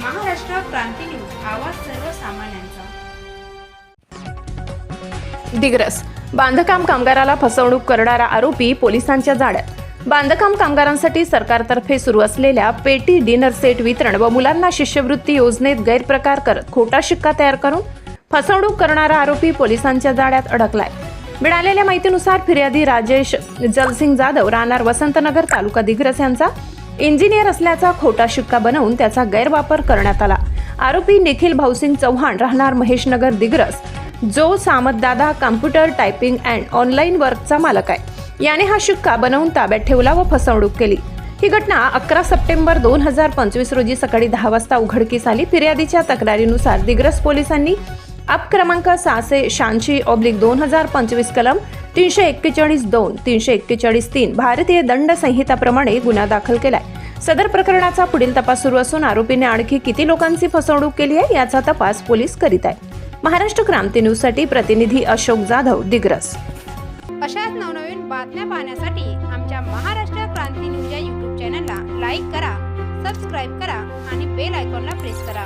क्रांती news आवाज सर्वसामान्यांचा. दिग्रस. बांधकाम कामगाराला फसवणूक करणारा आरोपी पोलिसांच्या जाळ्यात. बांधकाम कामगारांसाठी सरकारतर्फे सुरू असलेल्या पेटी डिनर सेट वितरण व मुलांना शिष्यवृत्ती योजनेत गैरप्रकार करत खोटा शिक्का तयार करून फसवणूक करणारा आरोपी पोलिसांच्या जाळ्यात अडकलाय. मिळालेल्या माहितीनुसार फिर्यादी राजेश जलसिंग जाधव राहणार वसंतनगर तालुका दिग्रस यांचा. इंजिनियर असल्याचा खोटा शिक्का बनवून त्याचा गैरवापर करण्यात आला. आरोपी निखिल भाऊसिंग चव्हाण राहणार महेशनगर दिग्रस जो सामतदादा कम्प्युटर टायपिंग अँड ऑनलाईन वर्कचा मालक आहे. याने हा शिक्का बनवून ताब्यात ठेवला व फसवणूक केली. ही घटना अकरा सप्टेंबर दोन हजार पंचवीस रोजी सकाळी दहा वाजता उघडकीस आली. फिर्यादीच्या तक्रारीनुसार दिग्रस पोलिसांनी अप क्रमांक सहाशे शहाऐंशी ऑब्लिक दोन हजार पंचवीस कलम तीनशे एक्केचाळीस दोन तीनशे एक्केचाळीस तीन भारतीय दंड संहिताप्रमाणे गुन्हा दाखल केलाय. सदर प्रकरणाचा पुढील तपास सुरू असून आरोपीने आणखी किती लोकांची फसवणूक केली आहे याचा तपास पोलीस करीत आहे महाराष्ट्र क्रांती न्यूजसाठी प्रतिनिधी अशोक जाधव दिग्रस. अशाच नवनवीन बातम्या पाहण्यासाठी आमच्या महाराष्ट्र क्रांती न्यूज या यूट्यूब चॅनलला लाईक करा सबस्क्राईब करा आणि बेल आयकॉनला प्रेस करा.